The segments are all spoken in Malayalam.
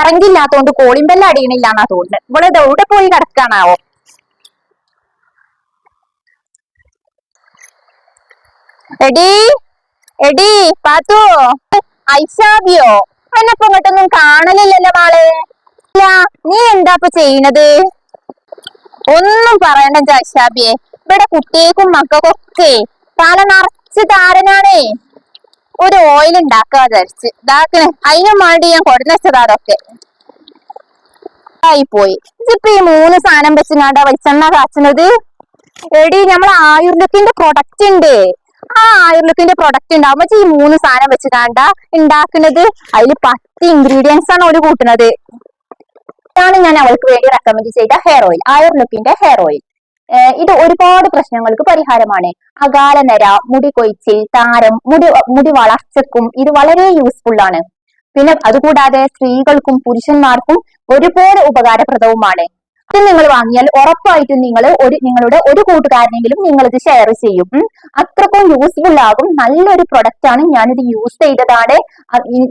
കറണ്ട് ഇല്ലാത്തോണ്ട് കോളിംഗ് ബെല്ല് അടിയണില്ല തോന്നുന്നത് ഇവിടെ എവിടെ പോയി കിടക്കാണാവോ? എടി എടി പാത്തു ഐഷാബിയോ എന്നപ്പോ ഇങ്ങോട്ടൊന്നും കാണലില്ലല്ലോ മാളെ. ഇല്ല നീ എന്താ ഇപ്പൊ ചെയ്യണത്? ഒന്നും പറയണ്ട ഐഷാബിയെ ഇവിടെ കുട്ടിയേക്കും മക്കൾക്കൊക്കെ തല നിറച്ച് താരനാണേ. ഒരു ഓയിൽ ഉണ്ടാക്കാൻ വിചാരിച്ച്. ഇതാക്കണ. അതിനും വേണ്ടി ഞാൻ കൊടുന്നച്ചതാ അതൊക്കെ. ആയി പോയി ഇതിപ്പോ ഈ മൂന്ന് സാധനം വെച്ചിങ്ങാണ്ട വെളിച്ചെണ്ണ കാച്ചുന്നത് എടി നമ്മളെ ആയുർലുക്കിന്റെ പ്രൊഡക്റ്റ് ഉണ്ട് ആ ആയുർലുക്കിന്റെ പ്രൊഡക്റ്റ് ഉണ്ടാവുമ്പോ ഈ മൂന്ന് സാധനം വെച്ച് കാണ്ട ഉണ്ടാക്കുന്നത് അതിൽ പത്ത് ഇൻഗ്രീഡിയൻസ് ആണ് ഒരു കൂട്ടുന്നത് ഇതാണ് ഞാൻ അവൾക്ക് വേണ്ടി റെക്കമെൻഡ് ചെയ്ത ഹെയർ ഓയിൽ ആയുർലുക്കിന്റെ ഹെയർ ഓയിൽ ഇത് ഒരുപാട് പ്രശ്നങ്ങൾക്ക് പരിഹാരമാണ്. അകാലനര മുടി കൊയ്ച്ചിൽ താരം മുടി മുടി വളർച്ചക്കും ഇത് വളരെ യൂസ്ഫുൾ ആണ്. പിന്നെ അതുകൂടാതെ സ്ത്രീകൾക്കും പുരുഷന്മാർക്കും ഒരുപോലെ ഉപകാരപ്രദവുമാണ്. ഇത് നിങ്ങൾ വാങ്ങിയാൽ ഉറപ്പായിട്ടും നിങ്ങൾ ഒരു നിങ്ങളുടെ ഒരു കൂട്ടുകാരനെങ്കിലും നിങ്ങൾ ഇത് ഷെയർ ചെയ്യും അത്രക്കും യൂസ്ഫുൾ ആകും. നല്ലൊരു പ്രൊഡക്റ്റ് ആണ് ഞാനിത് യൂസ് ചെയ്തതാണ്.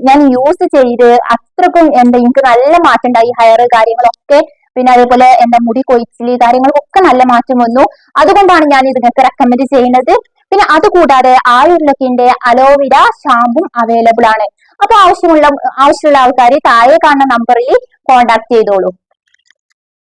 ഞാൻ യൂസ് ചെയ്ത് അത്രക്കും എന്താ എനിക്ക് നല്ല മാറ്റം ഉണ്ടായി. ഹെയർ കാര്യങ്ങളൊക്കെ പിന്നെ അതേപോലെ എന്താ മുടി കൊഴിച്ചിൽ കാര്യങ്ങൾക്കൊക്കെ നല്ല മാറ്റം വന്നു. അതുകൊണ്ടാണ് ഞാൻ ഇത് നിങ്ങൾക്ക് റെക്കമെൻഡ് ചെയ്യുന്നത്. പിന്നെ അതുകൂടാതെ ആയുർലക്കിന്റെ അലോവിര ഷാമ്പും അവൈലബിൾ ആണ്. അപ്പൊ ആവശ്യമുള്ള ആവശ്യമുള്ള ആൾക്കാർ താഴെ കാണുന്ന നമ്പറിൽ കോൺടാക്ട് ചെയ്തോളൂ.